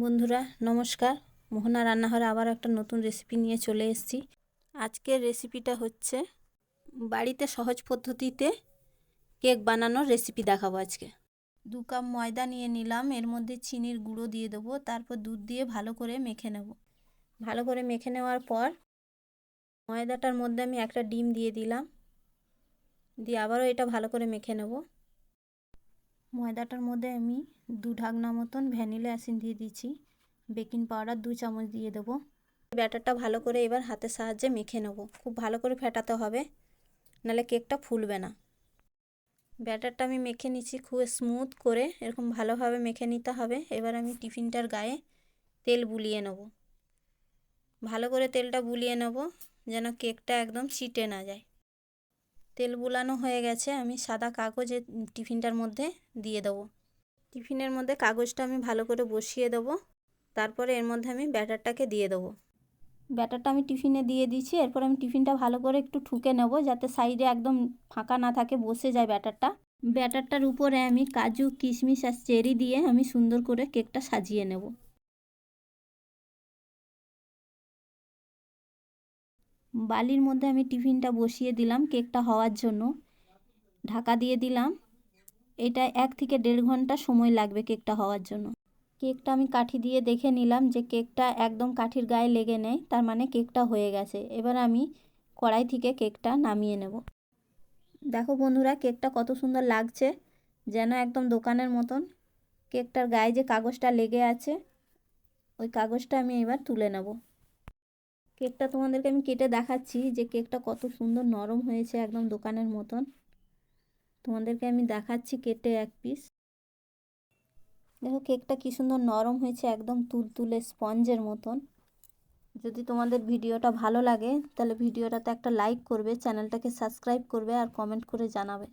বন্ধুরা, নমস্কার। মোহনা রান্নাঘরে আবার একটা নতুন রেসিপি নিয়ে চলে এসেছি। আজকের রেসিপিটা হচ্ছে বাড়িতে সহজ পদ্ধতিতে কেক বানানোর রেসিপি দেখাবো আজকে। দু কাপ ময়দা নিয়ে নিলাম, এর মধ্যে চিনির গুঁড়ো দিয়ে দেবো, তারপর দুধ দিয়ে ভালো করে মেখে নেব। ভালো করে মেখে নেওয়ার পর ময়দাটার মধ্যে আমি একটা ডিম দিয়ে দিলাম। দিয়ে আবারও এটা ভালো করে মেখে নেব। ময়দাটার মধ্যে আমি দু ঢাকনা মতন ভ্যানিলা অ্যাসিড দিয়ে দিচ্ছি বেকিং পাউডার দু চামচ দিয়ে দেবো। ব্যাটারটা ভালো করে এবার হাতের সাহায্যে মেখে নেব। খুব ভালো করে ফেটাতে হবে, নাহলে কেকটা ফুলবে না। ব্যাটারটা আমি মেখে নিচ্ছি খুব স্মুথ করে, এরকম ভালোভাবে মেখে নিতে হবে। এবার আমি টিফিনটার গায়ে তেল বুলিয়ে নেব। ভালো করে তেলটা বুলিয়ে নেব, যেন কেকটা একদম ছিটে না যায়। তেল বুলানো হয়ে গেছে, আমি সাদা কাগজে টিফিনটার মধ্যে দিয়ে দেবো। টিফিনের মধ্যে কাগজটা আমি ভালো করে বসিয়ে দেবো, তারপরে এর মধ্যে আমি ব্যাটারটাকে দিয়ে দেবো। ব্যাটারটা আমি টিফিনে দিয়ে দিচ্ছি এরপর আমি টিফিনটা ভালো করে একটু ঠুকে নেব, যাতে সাইডে একদম ফাঁকা না থাকে, বসে যায় ব্যাটারটা। ব্যাটারটার উপরে আমি কাজু, কিশমিশ আর চেরি দিয়ে আমি সুন্দর করে কেকটা সাজিয়ে নেব। বালির মধ্যে আমি টিফিনটা বসিয়ে দিলাম কেকটা হওয়ার জন্য। ঢাকা দিয়ে দিলাম। এটা এক থেকে দেড় ঘণ্টা সময় লাগবে কেকটা হওয়ার জন্য। কেকটা আমি কাঠি দিয়ে দেখে নিলাম যে কেকটা একদম কাঠির গায়ে লেগে নেয় তার মানে কেকটা হয়ে গেছে। এবার আমি কড়াই থেকে কেকটা নামিয়ে নেব। দেখো বন্ধুরা, কেকটা কত সুন্দর লাগছে, যেন একদম দোকানের মতন। কেকটার গায়ে যে কাগজটা লেগে আছে, ওই কাগজটা আমি এবার তুলে নেব। কেকটা তোমাদেরকে আমি কেটে দেখাচ্ছি যে কেকটা কত সুন্দর নরম হয়েছে একদম দোকানের মতন। তোমাদেরকে আমি দেখাচ্ছি কেটে এক পিস দেখো কেকটা কী সুন্দর নরম হয়েছে, একদম তুলতুলে স্পঞ্জের মতন। যদি তোমাদের ভিডিওটা ভালো লাগে, তাহলে ভিডিওটাতে একটা লাইক করবে, চ্যানেলটাকে সাবস্ক্রাইব করবে আর কমেন্ট করে জানাবে।